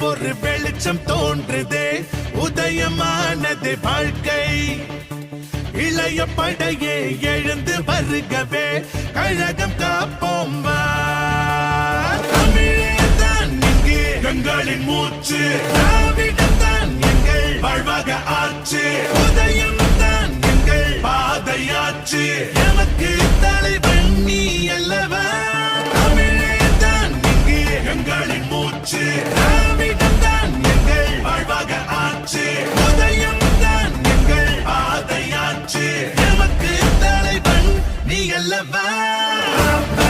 ஒரு வெளிச்சம் தோன்றுதே. உதயமானது வாழ்க்கை. இளைய படையே எழுந்து வருகவே. கழகம் காப்போம் வா. தான் இங்கு. எங்களின் மூச்சு. திராவிடம் தான் எங்கள் வாழ்வாக ஆச்சு. உதயம் தான் எங்கள் பாதையாச்சு. எமக்கு Carnaval.